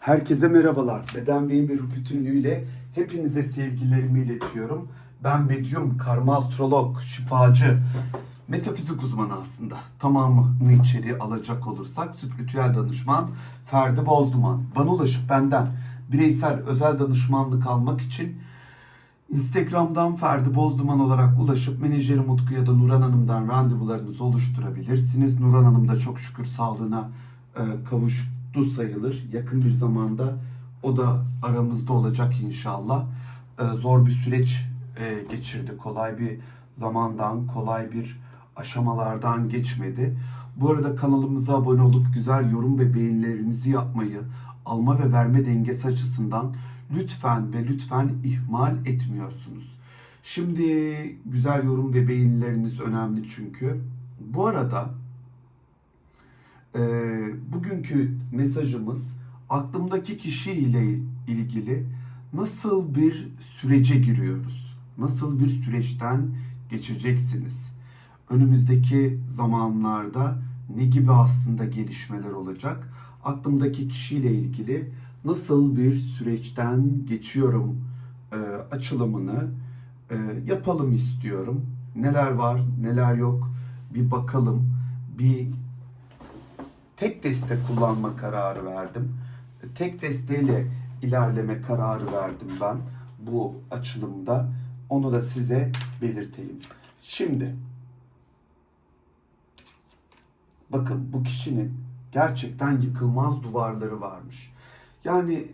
Herkese merhabalar. Beden, beyin ve ruh bütünlüğüyle hepinize sevgilerimi iletiyorum. Ben medyum, karma astrolog, şifacı, metafizik uzmanı aslında. Tamamını içeri alacak olursak spiritüel danışman Ferdi Bozduman. Bana ulaşıp benden bireysel özel danışmanlık almak için Instagram'dan Ferdi Bozduman olarak ulaşıp menajerim Utku ya da Nuran Hanım'dan randevularınızı oluşturabilirsiniz. Nuran Hanım da çok şükür sağlığına e, kavuştu sayılır. Yakın bir zamanda o da aramızda olacak inşallah. E, zor bir süreç e, geçirdi. Kolay bir zamandan, kolay bir aşamalardan geçmedi. Bu arada kanalımıza abone olup güzel yorum ve beğenilerinizi yapmayı, alma ve verme dengesi açısından lütfen ve lütfen ihmal etmiyorsunuz. Şimdi güzel yorum ve beğenileriniz önemli çünkü. Bu arada e, bugünkü mesajımız aklımdaki kişiyle ilgili nasıl bir sürece giriyoruz? Nasıl bir süreçten geçeceksiniz? Önümüzdeki zamanlarda ne gibi aslında gelişmeler olacak? Aklımdaki kişiyle ilgili nasıl bir süreçten geçiyorum e, açılımını e, yapalım istiyorum. Neler var, neler yok bir bakalım. Bir tek deste kullanma kararı verdim. Tek desteyle ilerleme kararı verdim ben bu açılımda. Onu da size belirteyim. Şimdi bakın bu kişinin gerçekten yıkılmaz duvarları varmış. Yani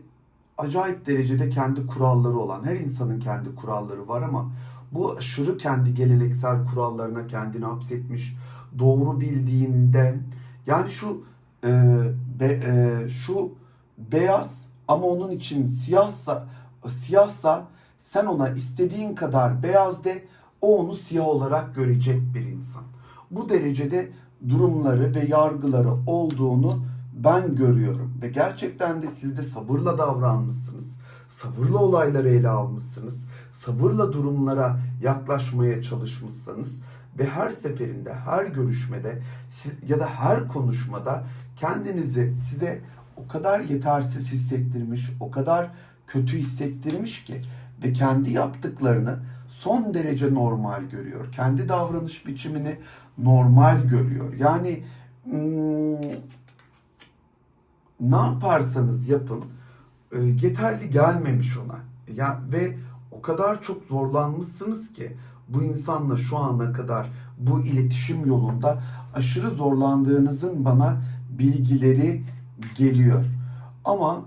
acayip derecede kendi kuralları olan, her insanın kendi kuralları var ama bu aşırı kendi geleneksel kurallarına kendini hapsetmiş, doğru bildiğinden yani şu e, be, e, şu beyaz ama onun için siyahsa siyahsa sen ona istediğin kadar beyaz de o onu siyah olarak görecek bir insan. Bu derecede durumları ve yargıları olduğunu ben görüyorum ve gerçekten de siz de sabırla davranmışsınız. Sabırla olayları ele almışsınız. Sabırla durumlara yaklaşmaya çalışmışsınız ve her seferinde, her görüşmede ya da her konuşmada kendinizi size o kadar yetersiz hissettirmiş, o kadar kötü hissettirmiş ki ve kendi yaptıklarını son derece normal görüyor. Kendi davranış biçimini normal görüyor. Yani hmm, ne yaparsanız yapın e, yeterli gelmemiş ona. Ya ve o kadar çok zorlanmışsınız ki bu insanla şu ana kadar bu iletişim yolunda aşırı zorlandığınızın bana bilgileri geliyor. Ama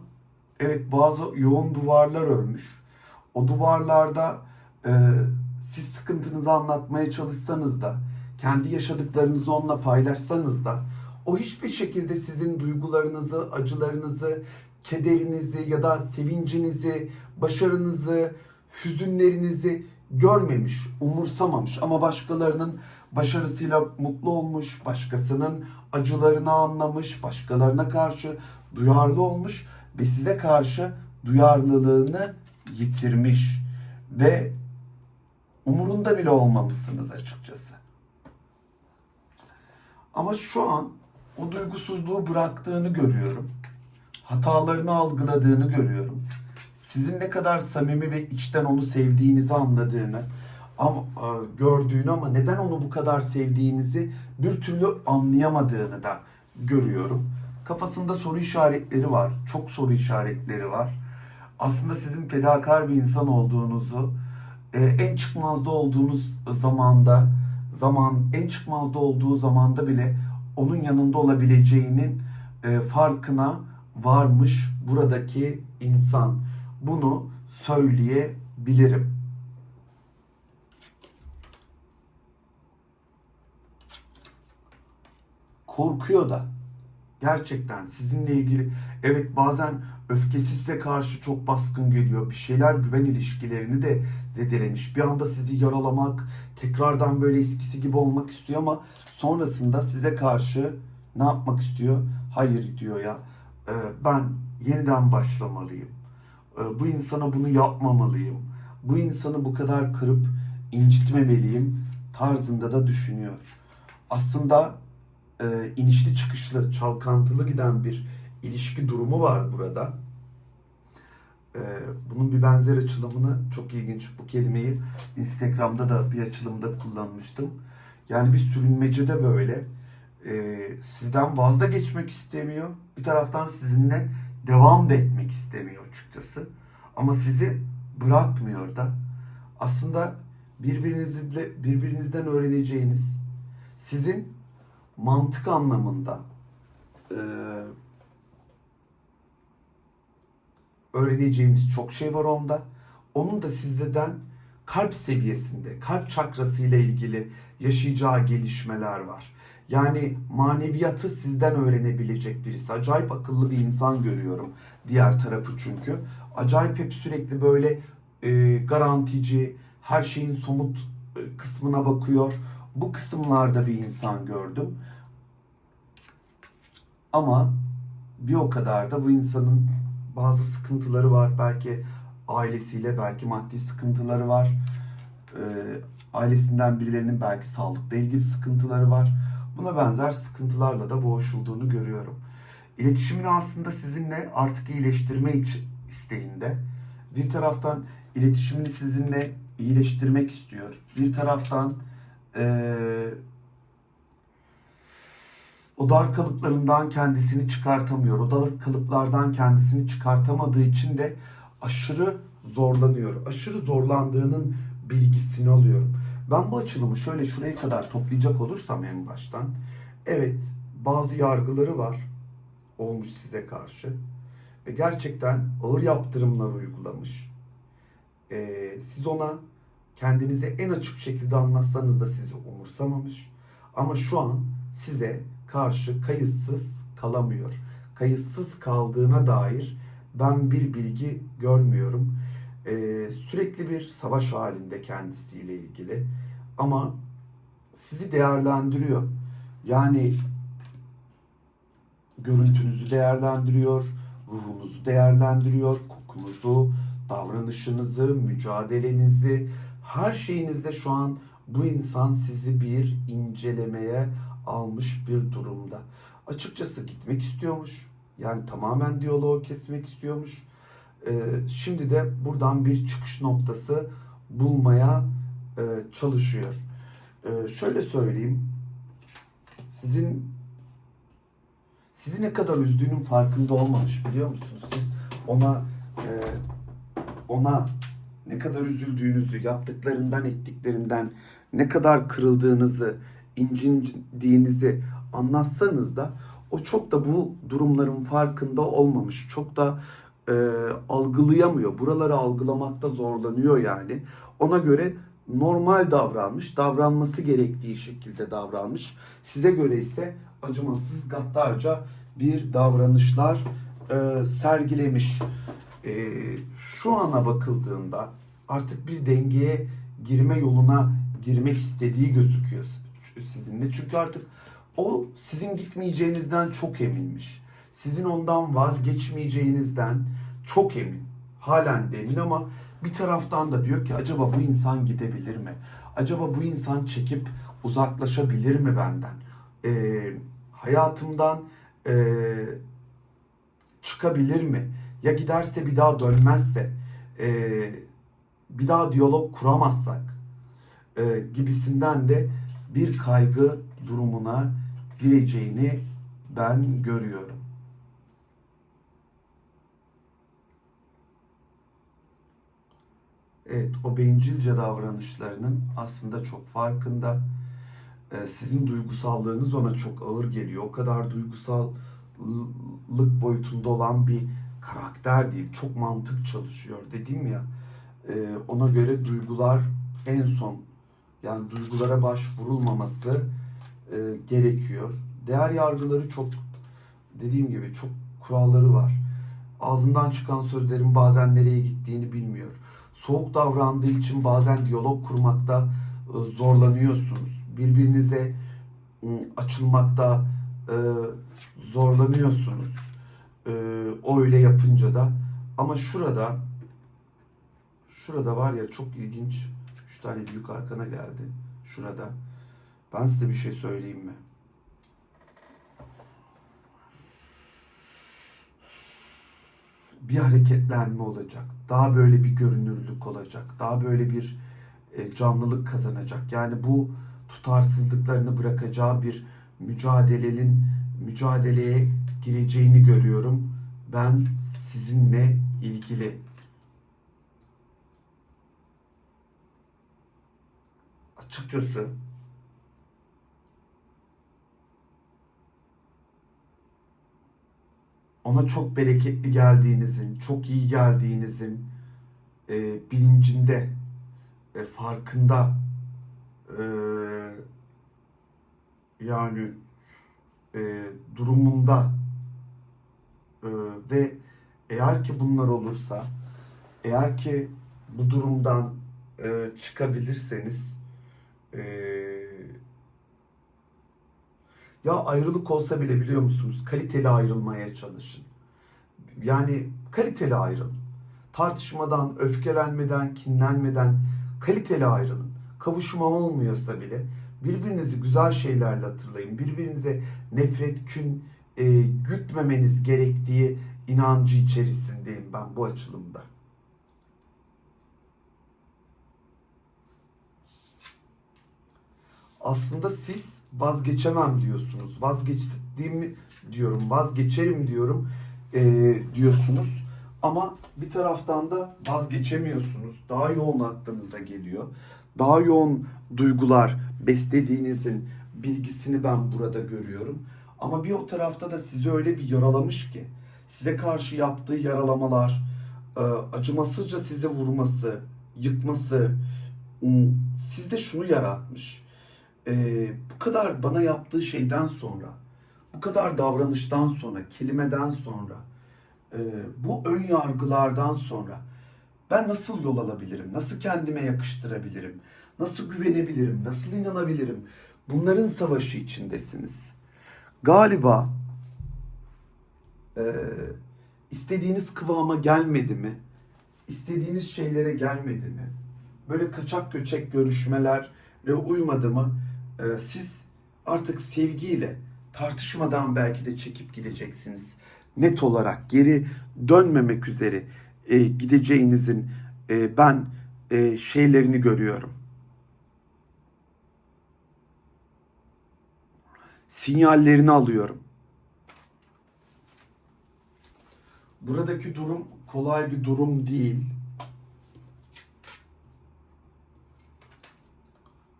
evet bazı yoğun duvarlar örmüş. O duvarlarda e, siz sıkıntınızı anlatmaya çalışsanız da kendi yaşadıklarınızı onunla paylaşsanız da o hiçbir şekilde sizin duygularınızı, acılarınızı, kederinizi ya da sevincinizi, başarınızı, hüzünlerinizi görmemiş, umursamamış ama başkalarının başarısıyla mutlu olmuş, başkasının acılarını anlamış, başkalarına karşı duyarlı olmuş ve size karşı duyarlılığını yitirmiş ve umurunda bile olmamışsınız açıkçası. Ama şu an o duygusuzluğu bıraktığını görüyorum. Hatalarını algıladığını görüyorum. Sizin ne kadar samimi ve içten onu sevdiğinizi anladığını ama e, gördüğünü ama neden onu bu kadar sevdiğinizi bir türlü anlayamadığını da görüyorum. Kafasında soru işaretleri var. Çok soru işaretleri var. Aslında sizin fedakar bir insan olduğunuzu, e, en çıkmazda olduğunuz zamanda, zaman en çıkmazda olduğu zamanda bile onun yanında olabileceğinin e, farkına varmış buradaki insan. Bunu söyleyebilirim. Korkuyor da. Gerçekten sizinle ilgili evet bazen öfkesizle karşı çok baskın geliyor. Bir şeyler güven ilişkilerini de zedelemiş. Bir anda sizi yaralamak, tekrardan böyle eskisi gibi olmak istiyor ama sonrasında size karşı ne yapmak istiyor? Hayır diyor ya. e, Ben yeniden başlamalıyım. E, Bu insana bunu yapmamalıyım. Bu insanı bu kadar kırıp incitmemeliyim tarzında da düşünüyor. Aslında e, inişli çıkışlı, çalkantılı giden bir ilişki durumu var burada. Ee, bunun bir benzer açılımını çok ilginç bu kelimeyi Instagram'da da bir açılımda kullanmıştım. Yani bir sürünmece de böyle. Ee, sizden vazda geçmek istemiyor. Bir taraftan sizinle devam da etmek istemiyor açıkçası. Ama sizi bırakmıyor da. Aslında birbirinizle birbirinizden öğreneceğiniz sizin mantık anlamında eee öğreneceğiniz çok şey var onda. Onun da sizden kalp seviyesinde, kalp çakrası ile ilgili yaşayacağı gelişmeler var. Yani maneviyatı sizden öğrenebilecek birisi. Acayip akıllı bir insan görüyorum diğer tarafı çünkü. Acayip hep sürekli böyle e, garantici, her şeyin somut e, kısmına bakıyor. Bu kısımlarda bir insan gördüm. Ama bir o kadar da bu insanın bazı sıkıntıları var. Belki ailesiyle, belki maddi sıkıntıları var. Ee, ailesinden birilerinin belki sağlıkla ilgili sıkıntıları var. Buna benzer sıkıntılarla da boğuşulduğunu görüyorum. İletişimini aslında sizinle artık iyileştirme isteğinde. Bir taraftan iletişimini sizinle iyileştirmek istiyor. Bir taraftan eee o dar kalıplarından kendisini çıkartamıyor. O dar kalıplardan kendisini çıkartamadığı için de aşırı zorlanıyor. Aşırı zorlandığının bilgisini alıyorum. Ben bu açılımı şöyle şuraya kadar toplayacak olursam en baştan. Evet bazı yargıları var olmuş size karşı. Ve gerçekten ağır yaptırımlar uygulamış. Ee, siz ona kendinizi en açık şekilde anlatsanız da sizi umursamamış. Ama şu an size karşı kayıtsız kalamıyor. Kayıtsız kaldığına dair ben bir bilgi görmüyorum. Ee, sürekli bir savaş halinde kendisiyle ilgili. Ama sizi değerlendiriyor. Yani görüntünüzü değerlendiriyor, ruhunuzu değerlendiriyor, kokunuzu, davranışınızı, mücadelenizi, her şeyinizde şu an bu insan sizi bir incelemeye almış bir durumda. Açıkçası gitmek istiyormuş. Yani tamamen diyaloğu kesmek istiyormuş. Ee, şimdi de buradan bir çıkış noktası bulmaya e, çalışıyor. Ee, şöyle söyleyeyim. Sizin sizi ne kadar üzdüğünün farkında olmamış biliyor musunuz? Siz ona e, ona ne kadar üzüldüğünüzü, yaptıklarından, ettiklerinden ne kadar kırıldığınızı, incindiğinizi anlatsanız da o çok da bu durumların farkında olmamış. Çok da e, algılayamıyor. Buraları algılamakta zorlanıyor yani. Ona göre normal davranmış, davranması gerektiği şekilde davranmış. Size göre ise acımasız, gaddarca bir davranışlar e, sergilemiş. E, şu ana bakıldığında artık bir dengeye girme yoluna girmek istediği gözüküyor sizinle. Çünkü artık o sizin gitmeyeceğinizden çok eminmiş. Sizin ondan vazgeçmeyeceğinizden çok emin. Halen de emin ama bir taraftan da diyor ki acaba bu insan gidebilir mi? Acaba bu insan çekip uzaklaşabilir mi benden? Ee, hayatımdan ee, çıkabilir mi? Ya giderse bir daha dönmezse? Ee, bir daha diyalog kuramazsak? Ee, gibisinden de bir kaygı durumuna gireceğini ben görüyorum. Evet, o bencilce davranışlarının aslında çok farkında. Ee, sizin duygusallığınız ona çok ağır geliyor. O kadar duygusallık boyutunda olan bir karakter değil. Çok mantık çalışıyor dedim ya. Ee, ona göre duygular en son yani duygulara başvurulmaması e, gerekiyor. Değer yargıları çok dediğim gibi çok kuralları var. Ağzından çıkan sözlerin bazen nereye gittiğini bilmiyor. Soğuk davrandığı için bazen diyalog kurmakta e, zorlanıyorsunuz. Birbirinize ı, açılmakta e, zorlanıyorsunuz. E, o öyle yapınca da. Ama şurada şurada var ya çok ilginç. Üç tane büyük arkana geldi. Şurada. Ben size bir şey söyleyeyim mi? bir hareketlenme olacak. Daha böyle bir görünürlük olacak. Daha böyle bir e, canlılık kazanacak. Yani bu tutarsızlıklarını bırakacağı bir mücadelenin mücadeleye gireceğini görüyorum. Ben sizinle ilgili. Açıkçası. Ona çok bereketli geldiğinizin, çok iyi geldiğinizin e, bilincinde, e, farkında e, yani e, durumunda e, ve eğer ki bunlar olursa, eğer ki bu durumdan e, çıkabilirseniz e, ya ayrılık olsa bile biliyor musunuz kaliteli ayrılmaya çalışın. Yani kaliteli ayrılın. Tartışmadan, öfkelenmeden, kinlenmeden kaliteli ayrılın. Kavuşma olmuyorsa bile birbirinizi güzel şeylerle hatırlayın. Birbirinize nefret, kün e, gütmemeniz gerektiği inancı içerisindeyim ben bu açılımda. Aslında siz vazgeçemem diyorsunuz. Vazgeçtiğimi diyorum, vazgeçerim diyorum e, diyorsunuz. Ama bir taraftan da vazgeçemiyorsunuz. Daha yoğun aklınıza geliyor. Daha yoğun duygular beslediğinizin bilgisini ben burada görüyorum. Ama bir o tarafta da sizi öyle bir yaralamış ki size karşı yaptığı yaralamalar, acımasızca size vurması, yıkması ım, sizde şunu yaratmış. E, bu kadar bana yaptığı şeyden sonra, bu kadar davranıştan sonra, kelimeden sonra, e, bu ön yargılardan sonra ben nasıl yol alabilirim? Nasıl kendime yakıştırabilirim? Nasıl güvenebilirim? Nasıl inanabilirim? Bunların savaşı içindesiniz. Galiba e, istediğiniz kıvama gelmedi mi? İstediğiniz şeylere gelmedi mi? Böyle kaçak göçek görüşmelere uymadı mı? E, siz artık sevgiyle tartışmadan belki de çekip gideceksiniz. Net olarak geri dönmemek üzere e, gideceğinizin e, ben e, şeylerini görüyorum. Sinyallerini alıyorum. Buradaki durum kolay bir durum değil.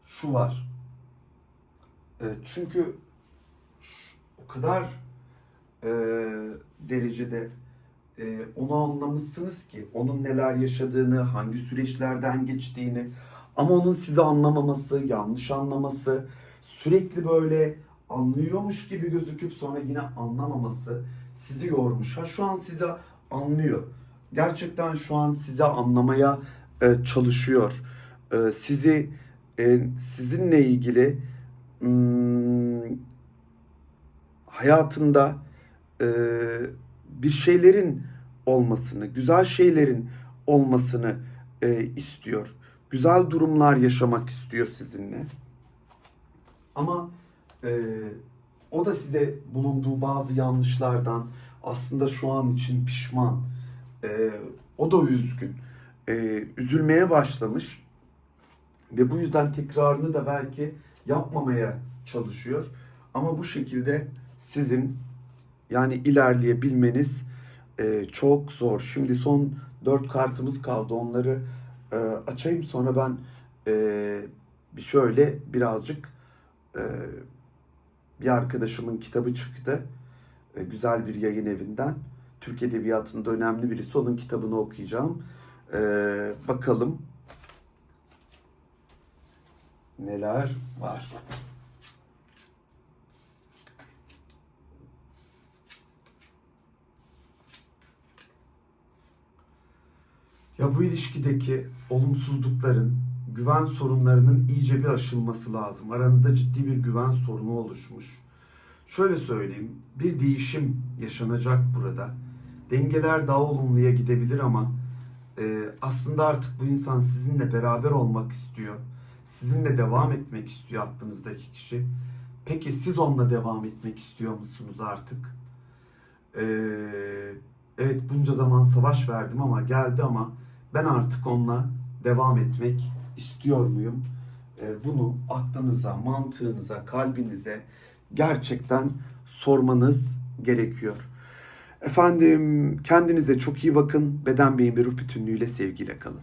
Şu var. E, çünkü o kadar e, derecede e, onu anlamışsınız ki onun neler yaşadığını, hangi süreçlerden geçtiğini ama onun sizi anlamaması, yanlış anlaması, sürekli böyle anlıyormuş gibi gözüküp sonra yine anlamaması sizi yormuş. Ha şu an sizi anlıyor. Gerçekten şu an sizi anlamaya e, çalışıyor. E, sizi e, sizinle ilgili hmm, hayatında e, bir şeylerin olmasını, güzel şeylerin olmasını e, istiyor. Güzel durumlar yaşamak istiyor sizinle. Ama e, o da size bulunduğu bazı yanlışlardan aslında şu an için pişman. E, o da üzgün. E, üzülmeye başlamış. Ve bu yüzden tekrarını da belki yapmamaya çalışıyor. Ama bu şekilde sizin yani ilerleyebilmeniz e, çok zor. Şimdi son dört kartımız kaldı. Onları e, açayım sonra ben e, şöyle birazcık e, bir arkadaşımın kitabı çıktı. E, güzel bir yayın evinden. Türk Edebiyatı'nda önemli birisi. Onun kitabını okuyacağım. E, bakalım neler var. Ya bu ilişkideki olumsuzlukların, güven sorunlarının iyice bir aşılması lazım. Aranızda ciddi bir güven sorunu oluşmuş. Şöyle söyleyeyim, bir değişim yaşanacak burada. Dengeler daha olumluya gidebilir ama e, aslında artık bu insan sizinle beraber olmak istiyor. Sizinle devam etmek istiyor aklınızdaki kişi. Peki siz onunla devam etmek istiyor musunuz artık? Ee, Evet bunca zaman savaş verdim ama geldi ama ben artık onunla devam etmek istiyor muyum? Ee, bunu aklınıza, mantığınıza, kalbinize gerçekten sormanız gerekiyor. Efendim kendinize çok iyi bakın. Beden beyin ve ruh bütünlüğüyle sevgiyle kalın.